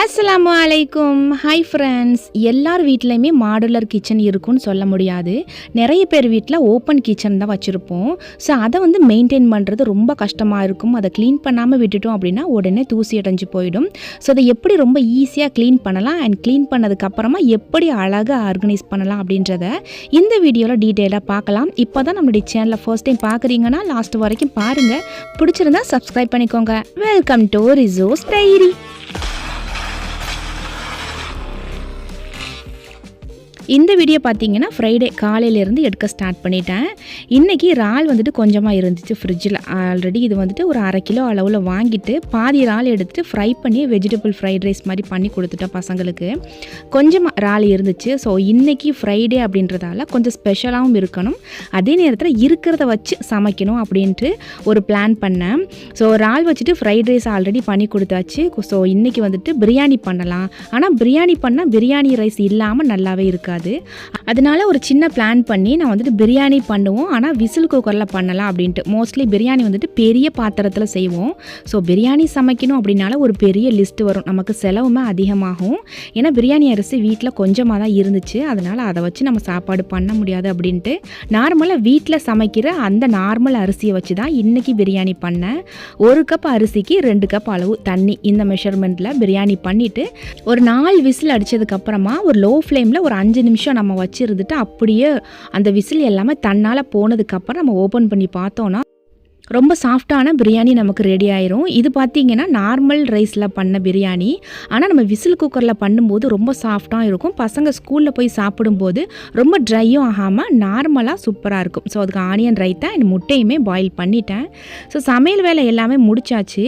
அஸ்லாம் அலைக்கும் hi friends எல்லார் வீட்லேயுமே மாடுலர் கிச்சன் இருக்கும்னு சொல்ல முடியாது. நிறைய பேர் வீட்டில் ஓப்பன் கிச்சன் தான் வச்சுருப்போம். ஸோ அதை வந்து மெயின்டைன் பண்ணுறது ரொம்ப கஷ்டமாக இருக்கும். அதை க்ளீன் பண்ணாமல் விட்டுட்டோம் அப்படின்னா உடனே தூசி அடைஞ்சு போயிடும். ஸோ அதை எப்படி ரொம்ப ஈஸியாக க்ளீன் பண்ணலாம்? அண்ட் க்ளீன் பண்ணதுக்கப்புறமா எப்படி அழகாக ஆர்கனைஸ் பண்ணலாம் அப்படின்றத இந்த வீடியோவில் டீட்டெயிலாக பார்க்கலாம். இப்போ தான் நம்மளுடைய சேனலில் ஃபர்ஸ்ட் டைம் பார்க்குறீங்கன்னா லாஸ்ட் வரைக்கும் பாருங்கள் பிடிச்சிருந்தா சப்ஸ்கிரைப் பண்ணிக்கோங்க. வெல்கம் டு ரிசோஸ் டைரி இந்த வீடியோ பார்த்தீங்கன்னா ஃப்ரைடே காலையிலேருந்து எடுக்க ஸ்டார்ட் பண்ணிட்டேன். இன்றைக்கி இறால் வந்துட்டு கொஞ்சமாக இருந்துச்சு ஃப்ரிட்ஜில் ஆல்ரெடி இது வந்துட்டு ஒரு அரை கிலோ அளவில் வாங்கிட்டு பாதி இறால் எடுத்துட்டு ஃப்ரை பண்ணி வெஜிடபிள் ஃப்ரைட் ரைஸ் மாதிரி பண்ணி கொடுத்துட்டேன் பசங்களுக்கு. கொஞ்சமாக இறால் இருந்துச்சு. ஸோ இன்றைக்கி ஃப்ரைடே அப்படின்றதால கொஞ்சம் ஸ்பெஷலாகவும் இருக்கணும். அதே நேரத்தில் இருக்கிறத வச்சு சமைக்கணும் அப்படின்ட்டு ஒரு பிளான் பண்ணேன். ஸோ இறால் வச்சுட்டு ஃப்ரைட் ரைஸ் ஆல்ரெடி பண்ணி கொடுத்தாச்சு. ஸோ இன்றைக்கி வந்துட்டு பிரியாணி பண்ணலாம். ஆனால் பிரியாணி பண்ணால் பிரியாணி ரைஸ் இல்லாமல் நல்லாவே இருக்காது. அதனால ஒரு சின்ன பிளான் பண்ணி நான் வந்துட்டு பிரியாணி பண்ணுவோம். ஆனால் விசில் குக்கரில் பண்ணலாம் அப்படின்ட்டு. மோஸ்ட்லி பிரியாணி வந்துட்டு பெரிய பாத்திரத்தில் செய்வோம். ஸோ பிரியாணி சமைக்கணும் அப்படின்னால ஒரு பெரிய லிஸ்ட் வரும். நமக்கு செலவுமே அதிகமாகும். ஏன்னா பிரியாணி அரிசி வீட்டில் கொஞ்சமாக தான் இருந்துச்சு. அதனால் அதை வச்சு நம்ம சாப்பாடு பண்ண முடியாது அப்படின்ட்டு. நார்மலாக வீட்டில் சமைக்கிற அந்த நார்மல் அரிசியை வச்சு தான் இன்றைக்கி பிரியாணி பண்ணேன். ஒரு கப் அரிசிக்கு ரெண்டு கப் அளவு தண்ணி இந்த மெஷர்மெண்ட்டில் பிரியாணி பண்ணிவிட்டு ஒரு நாலு விசில் அடித்ததுக்கப்புறமா ஒரு லோ ஃப்ளேமில் ஒரு அஞ்சு நிமிஷம் நிமிஷம் நம்ம வச்சுருந்துட்டு அப்படியே அந்த விசில் எல்லாமே தன்னால் போனதுக்கப்புறம் நம்ம ஓப்பன் பண்ணி பார்த்தோன்னா ரொம்ப சாஃப்டான பிரியாணி நமக்கு ரெடி ஆயிரும். இது பார்த்தீங்கன்னா நார்மல் ரைஸில் பண்ண பிரியாணி. ஆனால் நம்ம விசில் குக்கரில் பண்ணும்போது ரொம்ப சாஃப்டாக இருக்கும். பசங்க ஸ்கூலில் போய் சாப்பிடும்போது ரொம்ப ட்ரையும் ஆகாமல் நார்மலாக சூப்பராக இருக்கும். ஸோ அதுக்கு ஆனியன் ரைத்தா அண்ட் முட்டையுமே பாயில் பண்ணிட்டேன். ஸோ சமையல் வேலை எல்லாமே முடிச்சாச்சு.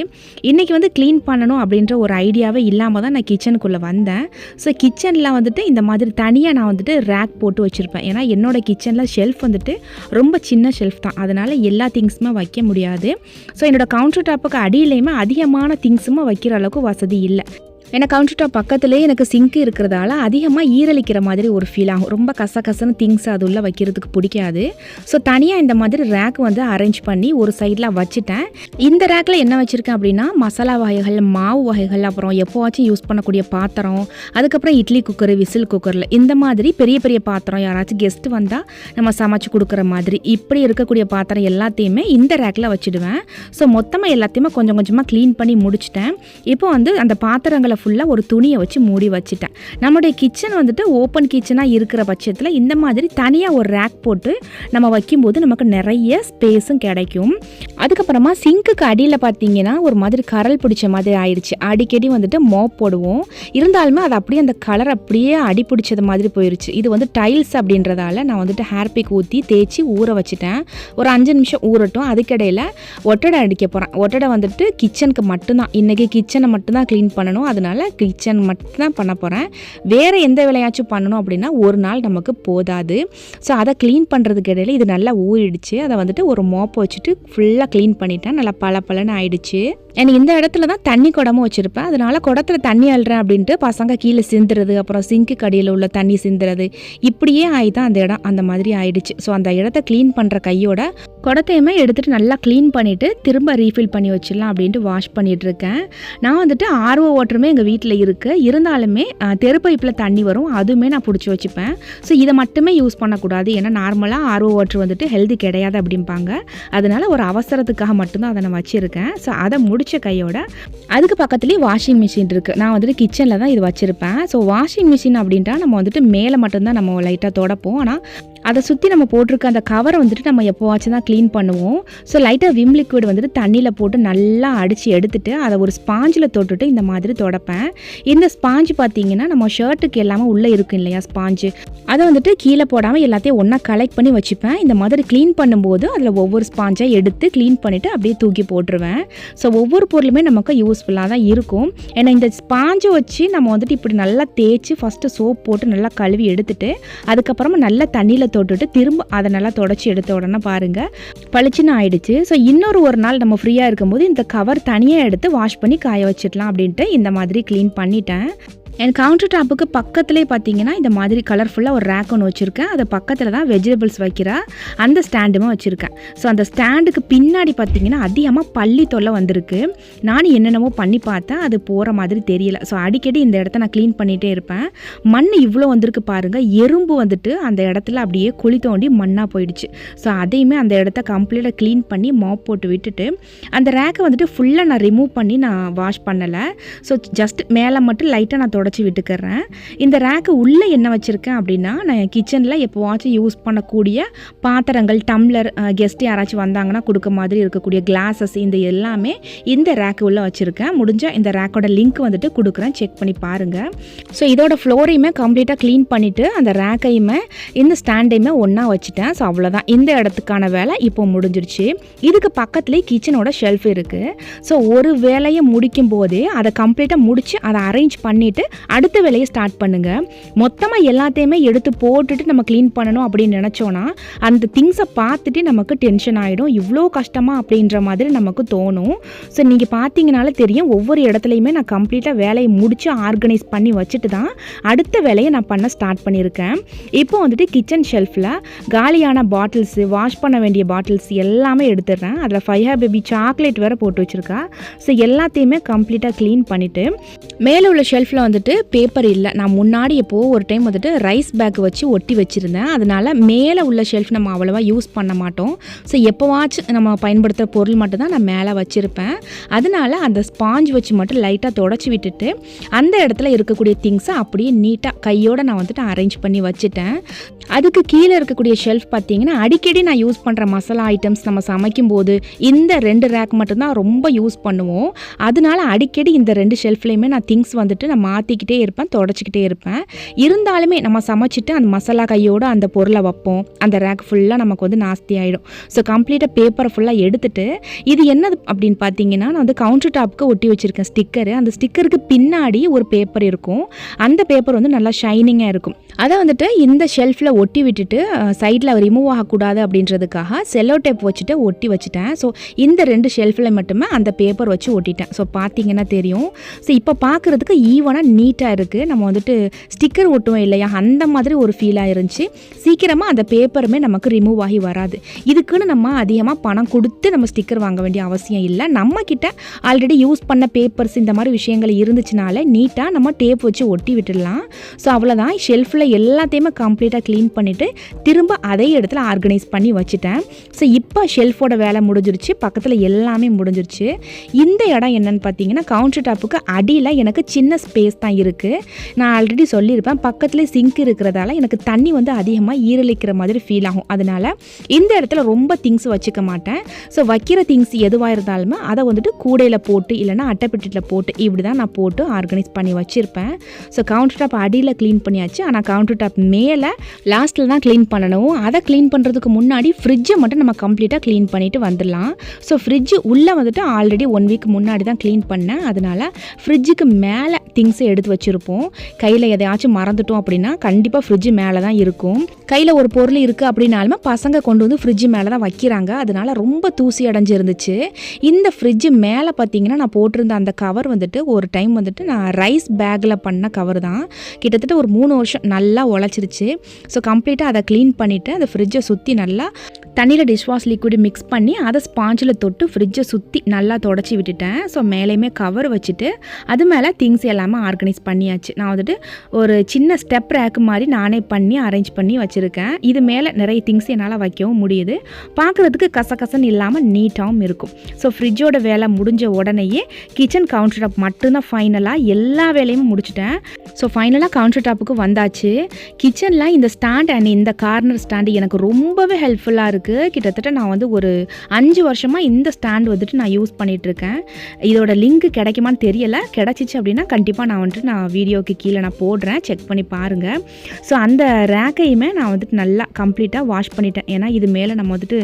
இன்றைக்கி வந்து க்ளீன் பண்ணணும் அப்படின்ற ஒரு ஐடியாவே இல்லாமல் தான் நான் கிச்சனுக்குள்ளே வந்தேன். ஸோ கிச்சனில் வந்துட்டு இந்த மாதிரி தனியாக நான் வந்துட்டு ரேக் போட்டு வச்சுருப்பேன். ஏன்னா என்னோட கிச்சனில் ஷெல்ஃப் வந்துட்டு ரொம்ப சின்ன ஷெல்ஃப் தான். அதனால் எல்லா திங்ஸுமே வைக்க முடியும் முடியாது. ஸோ என்னோடய கவுண்டர் டாப்புக்கு அடியிலையுமே அதிகமான திங்ஸுமே வைக்கிற அளவுக்கு வசதி இல்லை. ஏன்னா கவுண்டர் டாப் பக்கத்துலேயே எனக்கு சிங்க் இருக்கிறதால அதிகமாக ஈரலிக்கிற மாதிரி ஒரு ஃபீல் ஆகும். ரொம்ப கசகசன்னு திங்ஸ் அது உள்ளே வைக்கிறதுக்கு பிடிக்காது. ஸோ தனியாக இந்த மாதிரி ரேக் வந்து அரேஞ்ச் பண்ணி ஒரு சைடில் வச்சுட்டேன். இந்த ரேக்கில் என்ன வச்சுருக்கேன் அப்படின்னா மசாலா வகைகள் மாவு வகைகள் அப்புறம் எப்போவாச்சும் யூஸ் பண்ணக்கூடிய பாத்திரம் அதுக்கப்புறம் இட்லி குக்கர் விசில் குக்கரில் இந்த மாதிரி பெரிய பெரிய பாத்திரம் யாராச்சும் கெஸ்ட் வந்தால் நம்ம சமைச்சு கொடுக்குற மாதிரி. இப்படி இருக்கக்கூடிய பாத்திரம் எல்லாத்தையுமே இந்த ரேக்கில் வச்சுடுவேன். ஸோ மொத்தமாக எல்லாத்தையுமே கொஞ்சம் கொஞ்சமாக க்ளீன் பண்ணி முடிச்சிட்டேன். இப்போ வந்து அந்த பாத்திரங்களை ஃபுல்லாக ஒரு துணியை வச்சு மூடி வச்சுட்டேன். நம்மளுடைய கிச்சன் வந்துட்டு ஓப்பன் கிச்சனாக இருக்கிற பட்சத்தில் இந்த மாதிரி தனியாக ஒரு ரேக் போட்டு நம்ம வைக்கும்போது நமக்கு நிறைய ஸ்பேஸும் கிடைக்கும். அதுக்கப்புறமா சிங்க்குக்கு அடியில் பார்த்தீங்கன்னா ஒரு மாதிரி கரல் பிடிச்ச மாதிரி ஆயிடுச்சு. அடிக்கடி வந்துட்டு மோப் போடுவோம். இருந்தாலுமே அது அப்படியே அந்த கலர் அப்படியே அடி பிடிச்சது மாதிரி போயிடுச்சு இது வந்து டைல்ஸ் அப்படின்றதால நான் வந்துட்டு ஹேர்பிக் ஊற்றி தேய்ச்சி ஊற வச்சுட்டேன். ஒரு அஞ்சு நிமிஷம் ஊறட்டும். அதுக்கிடையில் ஒட்டடை அடிக்க போகிறேன் ஒட்டடை வந்துட்டு கிச்சனுக்கு மட்டும்தான். இன்றைக்கி கிச்சனை மட்டும்தான் க்ளீன் பண்ணணும். அது அதனால கிச்சன் மட்டும்தான் பண்ண போகிறேன் வேறு எந்த வேலையாச்சும் பண்ணணும் அப்படின்னா ஒரு நாள் நமக்கு போதாது. ஸோ அதை க்ளீன் பண்ணுறதுக்கு இடையில இது நல்லா ஊறிடுச்சு. அதை வந்துட்டு ஒரு மோப்பை வச்சுட்டு ஃபுல்லாக க்ளீன் பண்ணிட்டேன் நல்லா பல பலன்னு ஆயிடுச்சு. எனக்கு இந்த இடத்துல தான் தண்ணி குடமும் வச்சுருப்பேன். அதனால் குடத்துல தண்ணி அழுறேன் அப்படின்ட்டு பசங்க கீழே சிந்துறது அப்புறம் சிங்க்கு கடியில் உள்ள தண்ணி சிந்துறது இப்படியே ஆகி தான் அந்த இடம் அந்த மாதிரி ஆயிடுச்சு. ஸோ அந்த இடத்த க்ளீன் பண்ணுற கையோட குடத்தையுமே எடுத்துகிட்டு நல்லா க்ளீன் பண்ணிவிட்டு திரும்ப ரீஃபில் பண்ணி வச்சிடலாம் அப்படின்ட்டு வாஷ் பண்ணிகிட்ருக்கேன் நான் வந்துட்டு ஆர்வ வாட்டருமே எங்கள் வீட்டில் இருக்குது இருந்தாலுமே தெரு பைப்பில் தண்ணி வரும். அதுவுமே நான் பிடிச்சி வச்சுப்பேன். ஸோ இதை மட்டுமே யூஸ் பண்ணக்கூடாது. ஏன்னா நார்மலாக ஆர்ஓ வாட்ரு வந்துட்டு ஹெல்தி கிடையாது அப்படிம்பாங்க. அதனால் ஒரு அவசரத்துக்காக மட்டும்தான் அதை நான் வச்சுருக்கேன். ஸோ அதை முடித்த கையோட அதுக்கு பக்கத்துலேயே வாஷிங் மிஷின் இருக்குது நான் வந்துட்டு கிச்சனில் தான் இது வச்சுருப்பேன். ஸோ வாஷிங் மிஷின் அப்படின்ட்டா நம்ம வந்துட்டு மேலே மட்டும்தான் நம்ம லைட்டாக தொடப்போம். ஆனால் அதை சுற்றி நம்ம போட்டிருக்க அந்த கவரை வந்துட்டு நம்ம எப்போவாச்சும் தான் க்ளீன் பண்ணுவோம். ஸோ லைட்டாக விம் லிக்விட் வந்துட்டு தண்ணியில் போட்டு நல்லா அடித்து எடுத்துட்டு அதை ஒரு ஸ்பாஞ்சில் தொட்டுட்டு இந்த மாதிரி தொடப்பேன். இந்த ஸ்பாஞ்ச் பார்த்தீங்கன்னா நம்ம ஷர்ட்டுக்கு எல்லாமே உள்ளே இருக்கும் இல்லையா ஸ்பாஞ்சு அதை வந்துட்டு கீழே போடாமல் எல்லாத்தையும் ஒன்றா கலெக்ட் பண்ணி வச்சுப்பேன். இந்த மாதிரி க்ளீன் பண்ணும்போது அதில் ஒவ்வொரு ஸ்பாஞ்சை எடுத்து க்ளீன் பண்ணிவிட்டு அப்படியே தூக்கி போட்டுருவேன். ஸோ ஒவ்வொரு பொருளுமே நமக்கு யூஸ்ஃபுல்லாக தான் இருக்கும். ஏன்னா இந்த ஸ்பாஞ்சை வச்சு நம்ம வந்துட்டு இப்படி நல்லா தேய்ச்சி ஃபஸ்ட்டு சோப் போட்டு நல்லா கழுவி எடுத்துட்டு அதுக்கப்புறமா நல்லா தண்ணியில் தொட்டுட்டு திரும்ப அதை நல்லா தொடச்சி எடுத்த உடனே பாருங்கள் பளிச்சுன்னு ஆயிடுச்சு. ஸோ இன்னொரு ஒரு நாள் நம்ம ஃப்ரீயாக இருக்கும்போது இந்த கவர் தனியாக எடுத்து வாஷ் பண்ணி காய வச்சிடலாம் அப்படின்ட்டு இந்த மாதிரி க்ளீன் பண்ணிட்டேன். என் கவுண்டர் டாப்புக்கு பக்கத்துலேயே பார்த்தீங்கன்னா இந்த மாதிரி கலர்ஃபுல்லாக ஒரு ரேக் ஒன்று வச்சுருக்கேன். அதை பக்கத்தில் தான் வெஜிடபிள்ஸ் வைக்கிற. அந்த ஸ்டாண்டுமே வச்சுருக்கேன். ஸோ அந்த ஸ்டாண்டுக்கு பின்னாடி பார்த்தீங்கன்னா அதிகமாக பள்ளி தொல்லை வந்திருக்கு. நானும் என்னென்னமோ பண்ணி பார்த்தேன். அது போகிற மாதிரி தெரியல. ஸோ அடிக்கடி இந்த இடத்த நான் க்ளீன் பண்ணிகிட்டே இருப்பேன். மண் இவ்வளோ வந்திருக்கு பாருங்கள் எறும்பு வந்துட்டு அந்த இடத்துல அப்படியே குழி தோண்டி மண்ணாக போயிடுச்சு. ஸோ அதையுமே அந்த இடத்த கம்ப்ளீட்டாக க்ளீன் பண்ணி மாப் போட்டு விட்டுட்டு அந்த ரேக்கை வந்துட்டு ஃபுல்லாக நான் ரிமூவ் பண்ணி நான் வாஷ் பண்ணலை. ஸோ ஜஸ்ட் மேலே மட்டும் லைட்டாக நான் தொடச்சி விட்டுக்கிறேன். இந்த ரேக்கு உள்ளே என்ன வச்சுருக்கேன் அப்படின்னா நான் கிச்சனில் எப்போவாச்சும் யூஸ் பண்ணக்கூடிய பாத்திரங்கள் டம்ளர் கெஸ்ட் யாராச்சும் வந்தாங்கன்னா கொடுக்க மாதிரி இருக்கக்கூடிய கிளாஸஸ் இந்த எல்லாமே இந்த ரேக்கு உள்ளே வச்சுருக்கேன். முடிஞ்சால் இந்த ரேக்கோட லிங்க் வந்துட்டு கொடுக்குறேன். செக் பண்ணி பாருங்கள் ஸோ இதோட ஃப்ளோரையுமே கம்ப்ளீட்டாக க்ளீன் பண்ணிவிட்டு அந்த ரேக்கையுமே இந்த ஸ்டாண்டையுமே ஒன்றா வச்சுட்டேன். ஸோ அவ்வளோதான் இந்த இடத்துக்கான வேலை இப்போ முடிஞ்சிருச்சு. இதுக்கு பக்கத்துலேயே கிச்சனோட ஷெல்ஃப் இருக்குது ஸோ ஒரு வேலையை முடிக்கும் போதே அதை கம்ப்ளீட்டாக முடித்து அதை அரேஞ்ச் பண்ணிவிட்டு அடுத்த வேலையை ஸ்டார்ட் பண்ணுங்கள் மொத்தமாக எல்லாத்தையுமே எடுத்து போட்டுட்டு நம்ம க்ளீன் பண்ணணும் அப்படின்னு நினச்சோன்னா அந்த திங்ஸை பார்த்துட்டு நமக்கு டென்ஷன் ஆகிடும் இவ்வளோ கஷ்டமாக அப்படின்ற மாதிரி நமக்கு தோணும். ஸோ நீங்கள் பார்த்தீங்கனால தெரியும் ஒவ்வொரு இடத்துலையுமே நான் கம்ப்ளீட்டாக வேலையை முடித்து ஆர்கனைஸ் பண்ணி வச்சுட்டு தான் அடுத்த வேலையை நான் பண்ண ஸ்டார்ட் பண்ணியிருக்கேன். இப்போ வந்துட்டு கிச்சன் ஷெல்ஃபில் காலியான பாட்டில்ஸு வாஷ் பண்ண வேண்டிய பாட்டில்ஸ் எல்லாமே எடுத்துடுறேன். அதில் ஃபைவ் பேபி சாக்லேட் வேறு போட்டு வச்சுருக்கா. ஸோ எல்லாத்தையுமே கம்ப்ளீட்டாக க்ளீன் பண்ணிவிட்டு மேலே உள்ள ஷெல்ஃபில் வந்துட்டு பேப்பர் இல்லை. நான் முன்னாடி எப்போது ஒரு டைம் வந்துட்டு ரைஸ் பேக் வச்சு ஒட்டி வச்சுருந்தேன். அதனால் மேலே உள்ள ஷெல்ஃப் நம்ம அவ்வளோவா யூஸ் பண்ண மாட்டோம். ஸோ எப்போவாச்சும் நம்ம பயன்படுத்துகிற பொருள் மட்டும் தான் நான் மேலே வச்சுருப்பேன். அதனால் அந்த ஸ்பாஞ்ச் வச்சு மட்டும் லைட்டாக தொடச்சி விட்டுட்டு அந்த இடத்துல இருக்கக்கூடிய திங்ஸை அப்படியே நீட்டாக கையோடு நான் வந்துட்டு அரேஞ்ச் பண்ணி வச்சுட்டேன். அதுக்கு கீழே இருக்கக்கூடிய ஷெல்ஃப் பார்த்தீங்கன்னா அடிக்கடி நான் யூஸ் பண்ணுற மசாலா ஐட்டம்ஸ் நம்ம சமைக்கும் போது இந்த ரெண்டு ரேக் மட்டும்தான் ரொம்ப யூஸ் பண்ணுவோம். அதனால அடிக்கடி இந்த ரெண்டு ஷெல்ஃப்லேயுமே நான் திங்ஸ் வந்துட்டு நான் மாற்றி ஆட்டிக்கிட்டே இருப்பேன் தொடச்சிக்கிட்டே இருப்பேன். இருந்தாலுமே நம்ம சமைச்சிட்டு அந்த மசாலா கையோடு அந்த பொருளை வைப்போம். அந்த ரேக் ஃபுல்லாக நமக்கு வந்து நாஸ்தி ஆகிடும் ஸோ கம்ப்ளீட்டாக பேப்பரை ஃபுல்லாக எடுத்துட்டு இது என்னது அப்படின்னு பார்த்தீங்கன்னா நான் வந்து கவுண்டர் டாப்புக்கு ஒட்டி வச்சுருக்கேன் ஸ்டிக்கரு அந்த ஸ்டிக்கருக்கு பின்னாடி ஒரு பேப்பர் இருக்கும். அந்த பேப்பர் வந்து நல்லா ஷைனிங்காக இருக்கும். அதை வந்துட்டு இந்த ஷெல்ஃபில் ஒட்டி விட்டுட்டு சைடில் ரிமூவ் ஆகக்கூடாது அப்படின்றதுக்காக செல்லோ டேப் வச்சுட்டு ஒட்டி வச்சுட்டேன். ஸோ இந்த ரெண்டு ஷெல்ஃபில் மட்டுமே அந்த பேப்பர் வச்சு ஒட்டிட்டேன். ஸோ பார்த்தீங்கன்னா தெரியும். ஸோ இப்போ பார்க்குறதுக்கு ஈவனாக நீட்டாக இருக்குது நம்ம வந்துட்டு ஸ்டிக்கர் ஒட்டுவோம் இல்லையா? அந்த மாதிரி ஒரு ஃபீலாக இருந்துச்சு. சீக்கிரமாக அந்த பேப்பருமே நமக்கு ரிமூவ் ஆகி வராது. இதுக்குன்னு நம்ம அதிகமாக பணம் கொடுத்து நம்ம ஸ்டிக்கர் வாங்க வேண்டிய அவசியம் இல்லை. நம்மக்கிட்ட ஆல்ரெடி யூஸ் பண்ண பேப்பர்ஸ் இந்த மாதிரி விஷயங்கள் இருந்துச்சுனால நீட்டாக நம்ம டேப் வச்சு ஒட்டி விட்டுடலாம். ஸோ அவ்வளோதான் ஷெல்ஃபில் எல்லாத்தையுமே கம்ப்ளீட்டாக க்ளீன் பண்ணிவிட்டு திரும்ப அதே இடத்துல ஆர்கனைஸ் பண்ணி வச்சுட்டேன். ஸோ இப்போ ஷெல்ஃபோட வேலை முடிஞ்சிருச்சு. பக்கத்தில் எல்லாமே முடிஞ்சிருச்சு. இந்த இடம் என்னன்னு பார்த்தீங்கன்னா கவுண்டர் டாப்புக்கு அடியில் எனக்கு சின்ன ஸ்பேஸ் தான் இருக்குது நான் ஆல்ரெடி சொல்லியிருப்பேன். பக்கத்தில் சிங்க் இருக்கிறதால எனக்கு தண்ணி வந்து அதிகமாக ஈரலிக்கிற மாதிரி ஃபீல் ஆகும். அதனால் இந்த இடத்துல ரொம்ப திங்ஸ் வச்சுக்க மாட்டேன். ஸோ வைக்கிற திங்ஸ் எதுவாக இருந்தாலுமே அதை வந்துட்டு கூடையில் போட்டு இல்லைன்னா அட்டைப்பெட்டியில் போட்டு இப்படி தான் நான் போட்டு ஆர்கனைஸ் பண்ணி வச்சுருப்பேன். ஸோ கவுண்டர் டாப் அடியில் க்ளீன் பண்ணியாச்சு. ஆனால் கவுண்டர் டாப் மேலே லாஸ்ட்டில் தான் க்ளீன் பண்ணணும். அதை க்ளீன் பண்ணுறதுக்கு முன்னாடி ஃப்ரிட்ஜை மட்டும் நம்ம கம்ப்ளீட்டாக க்ளீன் பண்ணிவிட்டு வந்துடலாம். ஸோ ஃப்ரிட்ஜு உள்ளே வந்துட்டு ஆல்ரெடி ஒன் வீக் முன்னாடி தான் க்ளீன் பண்ணேன். அதனால் ஃப்ரிட்ஜுக்கு மேலே திங்ஸை எடுத்து வச்சுருப்போம். கையில் எதையாச்சும் மறந்துட்டோம் அப்படின்னா கண்டிப்பாக ஃப்ரிட்ஜு மேலே தான் இருக்கும். கையில் ஒரு பொருள் இருக்குது அப்படின்னாலுமே பசங்க கொண்டு வந்து ஃப்ரிட்ஜு மேலே தான் வைக்கிறாங்க. அதனால ரொம்ப தூசி அடைஞ்சிருந்துச்சு. இந்த ஃப்ரிட்ஜு மேலே பார்த்தீங்கன்னா நான் போட்டிருந்த அந்த கவர் வந்துட்டு ஒரு டைம் வந்துட்டு நான் ரைஸ் பேக்கில் பண்ண கவர் தான். கிட்டத்தட்ட ஒரு மூணு வருஷம் நல்லா உழைச்சிருச்சு. ஸோ கம்ப்ளீட்டாக அதை க்ளீன் பண்ணிவிட்டு அந்த ஃப்ரிட்ஜை சுற்றி நல்லா தண்ணியில் டிஷ்வாஷ் லிக்விட் மிக்ஸ் பண்ணி அதை ஸ்பாஞ்சில் தொட்டு ஃப்ரிட்ஜை சுற்றி நல்லா தொடச்சி விட்டுட்டேன். ஸோ மேலேயுமே கவர் வச்சுட்டு அது மேலே திங்ஸ் எல்லாமே ஆர்கனைஸ் பண்ணியாச்சு. நான் வந்துட்டு ஒரு சின்ன ஸ்டெப் ரேக்கு மாதிரி நானே பண்ணி அரேஞ்ச் பண்ணி வச்சுருக்கேன். இது மேலே நிறைய திங்ஸ் என்னால் வைக்கவும் முடியுது. பார்க்குறதுக்கு கசகசன்னு இல்லாமல் நீட்டாகவும் இருக்கும். ஸோ ஃப்ரிட்ஜோட வேலை முடிஞ்ச உடனேயே கிச்சன் கவுண்டர் டாப் மட்டும்தான் ஃபைனலாக எல்லா வேலையும் முடிச்சிட்டேன். ஸோ ஃபைனலாக கவுண்டர் டாப்புக்கு வந்தாச்சு. கிச்சனில் இந்த ஸ்டாண்ட் அண்ட் இந்த கார்னர் ஸ்டாண்டு எனக்கு ரொம்பவே ஹெல்ப்ஃபுல்லாக இருக்குது கிட்டத்தட்ட நான் வந்து ஒரு அஞ்சு வருஷமாக இந்த ஸ்டாண்ட் வந்துட்டு நான் யூஸ் பண்ணிகிட்ருக்கேன் இதோட லிங்க் கிடைக்குமான்னு தெரியலை. கிடச்சிச்சு அப்படின்னா கண்டிப்பாக நான் வந்துட்டு வந்துட்டு நான் வீடியோக்கு கீழே நான் போடுறேன். செக் பண்ணி பாருங்கள் ஸோ அந்த ரேக்கையுமே நான் வந்துட்டு நல்லா கம்ப்ளீட்டாக வாஷ் பண்ணிட்டேன். ஏன்னா இது மேலே நம்ம வந்துட்டு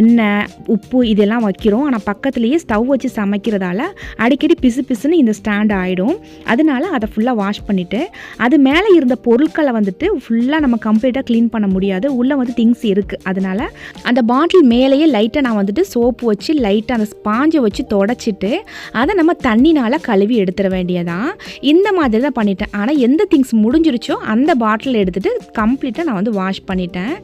எண்ணெய் உப்பு இதெல்லாம் வைக்கிறோம். ஆனால் பக்கத்துலேயே ஸ்டவ் வச்சு சமைக்கிறதால அடிக்கடி பிசு பிசுன்னு இந்த ஸ்டாண்ட் ஆகிடும் அதனால அதை ஃபுல்லாக வாஷ் பண்ணிவிட்டு அது மேலே இருந்த பொருட்களை வந்துட்டு ஃபுல்லாக நம்ம கம்ப்ளீட்டாக க்ளீன் பண்ண முடியாது. உள்ளே வந்து திங்ஸ் இருக்குது அதனால் அந்த பாட்டில் மேலேயே லைட்டாக நான் வந்துட்டு சோப்பு வச்சு லைட்டாக அந்த ஸ்பாஞ்சை வச்சு தொடச்சிட்டு அதை நம்ம தண்ணினால் கழுவி எடுத்துட வேண்டியதான் இந்த மாதிரி தான் பண்ணிட்டேன். ஆனால் எந்த திங்ஸ் முடிஞ்சிருச்சோ அந்த பாட்டில் எடுத்துகிட்டு கம்ப்ளீட்டாக நான் வந்து வாஷ் பண்ணிட்டேன்.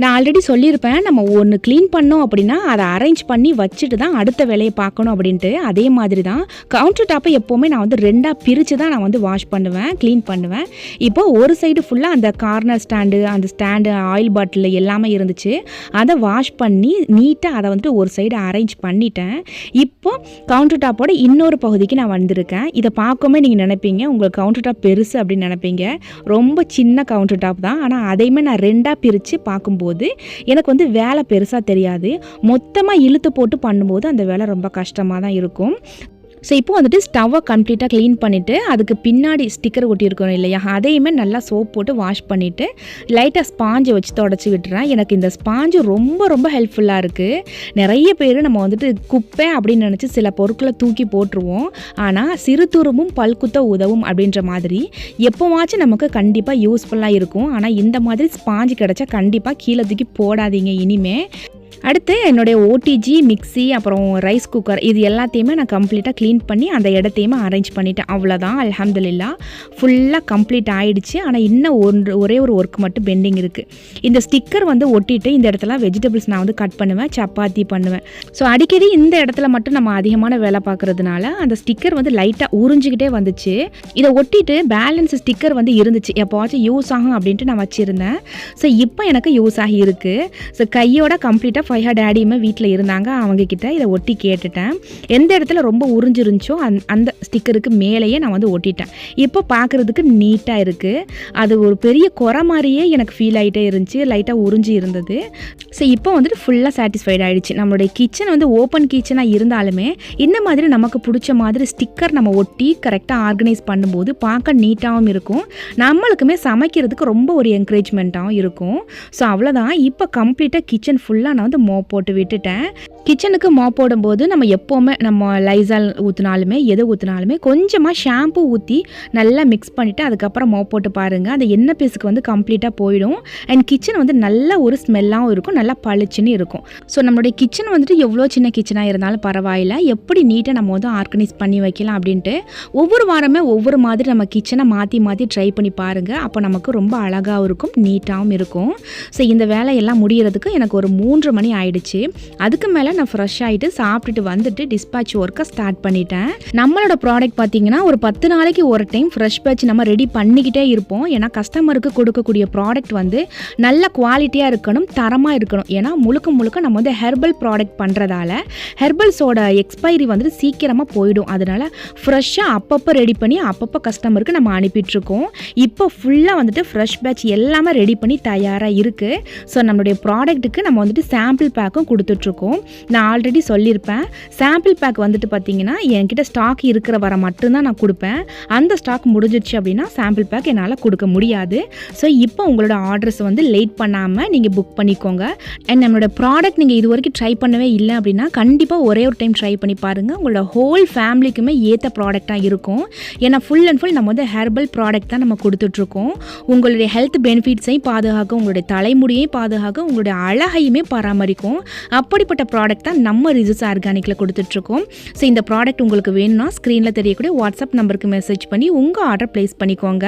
நான் ஆல்ரெடி சொல்லியிருப்பேன் நம்ம ஒன்று க்ளீன் பண்ணோம் அப்படின்னா அதை அரேஞ்ச் பண்ணி வச்சுட்டு தான் அடுத்த வேலையை பார்க்கணும் அப்படின்ட்டு. அதே மாதிரி தான் கவுண்டர் டாப்பை எப்போவுமே நான் வந்து ரெண்டாக பிரித்து தான் நான் வந்து வாஷ் பண்ணுவேன் க்ளீன் பண்ணுவேன். இப்போ ஒரு சைடு ஃபுல்லாக அந்த கார்னர் ஸ்டாண்டு அந்த ஸ்டாண்டு ஆயில் பாட்டில் எல்லாமே இருந்துச்சு. அதை வாஷ் பண்ணி நீட்டாக அதை வந்துட்டு ஒரு சைடு அரேஞ்ச் பண்ணிட்டேன். இப்போ கவுண்டர் டாப்போட இன்னொரு பகுதிக்கு நான் வந்திருக்கேன். இதை பார்க்கவே நீங்கள் நினைப்பீங்க உங்களுக்கு கவுண்டர் டாப் பெருசு அப்படின்னு நினைப்பீங்க. ரொம்ப சின்ன கவுண்டர் டாப் தான். ஆனால் அதையுமே நான் ரெண்டாக பிரித்து இருக்கும்போது எனக்கு வந்து வேலை பெருசாக தெரியாது. மொத்தமாக இழுத்து போட்டு பண்ணும்போது அந்த வேலை ரொம்ப கஷ்டமாக தான் இருக்கும். ஸோ இப்போ வந்துட்டு ஸ்டவ்வை கம்ப்ளீட்டாக க்ளீன் பண்ணிவிட்டு அதுக்கு பின்னாடி ஸ்டிக்கர் ஒட்டியிருக்கணும் இல்லையா? அதையுமே நல்லா சோப் போட்டு வாஷ் பண்ணிவிட்டு லைட்டாக ஸ்பாஞ்சை வச்சு தொடச்சி விட்டுறேன். எனக்கு இந்த ஸ்பாஞ்சு ரொம்ப ரொம்ப ஹெல்ப்ஃபுல்லாக இருக்குது நிறைய பேர் நம்ம வந்துட்டு குப்பை அப்படின்னு நினச்சி சில பொருட்களை தூக்கி போட்டுருவோம். ஆனால் சிறு துரும்பும் பல்குத்த உதவும் அப்படின்ற மாதிரி எப்போவாச்சும் நமக்கு கண்டிப்பாக யூஸ்ஃபுல்லாக இருக்கும். ஆனால் இந்த மாதிரி ஸ்பாஞ்சு கிடச்சா கண்டிப்பாக கீழே தூக்கி போடாதீங்க இனிமேல் அடுத்து என்னுடைய ஓடிஜி மிக்ஸி அப்புறம் ரைஸ் குக்கர் இது எல்லாத்தையுமே நான் கம்ப்ளீட்டாக க்ளீன் பண்ணி அந்த இடத்தையுமே அரேஞ்ச் பண்ணிட்டேன். அவ்வளோதான் அலமதுல்லா ஃபுல்லாக கம்ப்ளீட் ஆகிடுச்சு ஆனால் இன்னும் ஒன்று ஒரே ஒரு ஒர்க் மட்டும் பெண்டிங் இருக்குது இந்த ஸ்டிக்கர் வந்து ஒட்டிட்டு இந்த இடத்துல வெஜிடபிள்ஸ் நான் வந்து கட் பண்ணுவேன் சப்பாத்தி பண்ணுவேன். ஸோ அடிக்கடி இந்த இடத்துல மட்டும் நம்ம அதிகமான வேலை பார்க்குறதுனால அந்த ஸ்டிக்கர் வந்து லைட்டாக உறிஞ்சிக்கிட்டே வந்துச்சு. இதை ஒட்டிட்டு பேலன்ஸ் ஸ்டிக்கர் வந்து இருந்துச்சு. எப்போவாச்சும் யூஸ் ஆகும் அப்படின்ட்டு நான் வச்சுருந்தேன். ஸோ இப்போ எனக்கு யூஸ் ஆகி இருக்குது ஸோ கையோட கம்ப்ளீட்டாக ஃபைஹா டேடியுமே வீட்டில் இருந்தாங்க. அவங்க கிட்ட இதை ஒட்டி கேட்டுட்டேன். எந்த இடத்துல ரொம்ப உறிஞ்சிருந்துச்சோ அந் அந்த ஸ்டிக்கருக்கு மேலேயே நான் வந்து ஒட்டிட்டேன். இப்போ பார்க்குறதுக்கு நீட்டாக இருக்குது அது ஒரு பெரிய குறை மாதிரியே எனக்கு ஃபீல் ஆகிட்டே இருந்துச்சு. லைட்டாக உறிஞ்சி இருந்தது. ஸோ இப்போ வந்துட்டு ஃபுல்லாக சாட்டிஸ்ஃபைட் ஆகிடுச்சு நம்மளுடைய கிச்சன் வந்து ஓப்பன் கிச்சனாக இருந்தாலுமே இந்த மாதிரி நமக்கு பிடிச்ச மாதிரி ஸ்டிக்கர் நம்ம ஒட்டி கரெக்டாக ஆர்கனைஸ் பண்ணும்போது பார்க்க நீட்டாகவும் இருக்கும். நம்மளுக்குமே சமைக்கிறதுக்கு ரொம்ப ஒரு என்கரேஜ்மெண்ட்டாகவும் இருக்கும். ஸோ அவ்வளோதான் இப்போ கம்ப்ளீட்டாக கிச்சன் ஃபுல்லாக நான் வந்து மோ போட்டு விட்டுட்டேன். கிச்சனுக்கு மாப் போடும்போது நம்ம எப்போவுமே நம்ம லைசால் ஊற்றினாலுமே எது ஊற்றினாலுமே கொஞ்சமாக ஷாம்பு ஊற்றி நல்லா மிக்ஸ் பண்ணிவிட்டு அதுக்கப்புறம் மாப் போட்டு பாருங்கள் அந்த எண்ணெய் பீஸுக்கு வந்து கம்ப்ளீட்டாக போயிடும். அண்ட் கிச்சன் வந்து நல்ல ஒரு ஸ்மெல்லாகவும் இருக்கும். நல்லா பளிச்சுன்னு இருக்கும். ஸோ நம்மளுடைய கிச்சன் வந்துட்டு எவ்வளோ சின்ன கிச்சனாக இருந்தாலும் பரவாயில்ல. எப்படி நீட்டாக நம்ம வந்து ஆர்கனைஸ் பண்ணி வைக்கலாம் அப்படின்ட்டு ஒவ்வொரு வாரமே ஒவ்வொரு மாதிரி நம்ம கிச்சனை மாற்றி மாற்றி ட்ரை பண்ணி பாருங்கள் அப்போ நமக்கு ரொம்ப அழகாகவும் இருக்கும் நீட்டாகவும் இருக்கும். ஸோ இந்த வேலையெல்லாம் முடிகிறதுக்கு எனக்கு ஒரு மூன்று மணி ஆயிடுச்சு. அதுக்கு மேலே நான் ஃப்ரெஷ் ஆகிட்டு சாப்பிட்டுட்டு வந்துட்டு டிஸ்பேட்ச் ஒர்க்கை ஸ்டார்ட் பண்ணிட்டேன். நம்மளோட ப்ராடக்ட் பார்த்தீங்கன்னா ஒரு பத்து நாளைக்கு ஒரு டைம் ஃப்ரெஷ் பேட்ச் நம்ம ரெடி பண்ணிக்கிட்டே இருப்போம். ஏன்னா கஸ்டமருக்கு கொடுக்கக்கூடிய ப்ராடக்ட் வந்து நல்ல குவாலிட்டியாக இருக்கணும் தரமாக இருக்கணும். ஏன்னா முழுக்க முழுக்க நம்ம வந்து ஹெர்பல் ப்ராடக்ட் பண்ணுறதால ஹெர்பல்ஸோட எக்ஸ்பைரி வந்துட்டு சீக்கிரமாக போயிடும். அதனால் ஃப்ரெஷ்ஷாக அப்பப்போ ரெடி பண்ணி அப்பப்போ கஸ்டமருக்கு நம்ம அனுப்பிட்டுருக்கோம். இப்போ ஃபுல்லாக வந்துட்டு ஃப்ரெஷ் பேட்ச் எல்லாமே ரெடி பண்ணி தயாராக இருக்குது ஸோ நம்மளுடைய ப்ராடக்ட்டுக்கு நம்ம வந்துட்டு சாம்பிள் பேக்கும் கொடுத்துட்ருக்கோம் நான் ஆல்ரெடி சொல்லியிருப்பேன். சாம்பிள் பேக் வந்துட்டு பார்த்தீங்கன்னா என்கிட்ட ஸ்டாக் இருக்கிற வர மட்டும்தான் நான் கொடுப்பேன். அந்த ஸ்டாக் முடிஞ்சிடுச்சு அப்படின்னா சாம்பிள் பேக் என்னால் கொடுக்க முடியாது. ஸோ இப்போ உங்களோட ஆர்டர்ஸ் வந்து லேட் பண்ணாமல் நீங்கள் புக் பண்ணிக்கோங்க. அண்ட் நம்மளோட ப்ராடக்ட் நீங்கள் இது வரைக்கும் ட்ரை பண்ணவே இல்லை அப்படின்னா கண்டிப்பாக ஒரே ஒரு டைம் ட்ரை பண்ணி பாருங்கள் உங்களோட ஹோல் ஃபேமிலிக்குமே ஏற்ற ப்ராடக்டாக இருக்கும். ஏன்னா ஃபுல் அண்ட் ஃபுல் நம்ம வந்து ஹெர்பல் ப்ராடக்ட் தான் நம்ம கொடுத்துட்ருக்கோம். உங்களுடைய ஹெல்த் பெனிஃபிட்ஸையும் பாதுகாக்க உங்களுடைய தலைமுடியையும் பாதுகாக்க உங்களுடைய அழகையுமே பராமரிக்கும். அப்படிப்பட்ட ப்ராடக்ட் தான் நம்ம ரிசர்ஸ் ஆர்கானிக்கில் கொடுத்துட்ருக்கோம். ஸோ இந்த ப்ராடக்ட் உங்களுக்கு வேணும்னா ஸ்க்ரீனில் தெரியக்கூடிய வாட்ஸ்அப் நம்பருக்கு மெசேஜ் பண்ணி உங்கள் ஆர்டர் ப்ளேஸ் பண்ணிக்கோங்க.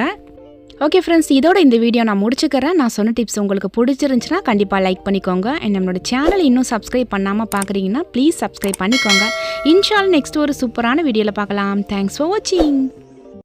ஓகே ஃப்ரெண்ட்ஸ் இதோட இந்த வீடியோ நான் முடிச்சுக்கிறேன். நான் சொன்ன டிப்ஸ் உங்களுக்கு பிடிச்சிருந்துச்சுன்னா கண்டிப்பாக லைக் பண்ணிக்கோங்க. அண்ட் நம்மளோட சேனல் இன்னும் சப்ஸ்கிரைப் பண்ணாமல் பார்க்குறீங்கன்னா ப்ளீஸ் சப்ஸ்கிரைப் பண்ணிக்கோங்க. இன்ஷால் நெக்ஸ்ட் ஒரு சூப்பரான வீடியோவில் பார்க்கலாம். தேங்க்ஸ் ஃபார் வாட்சிங்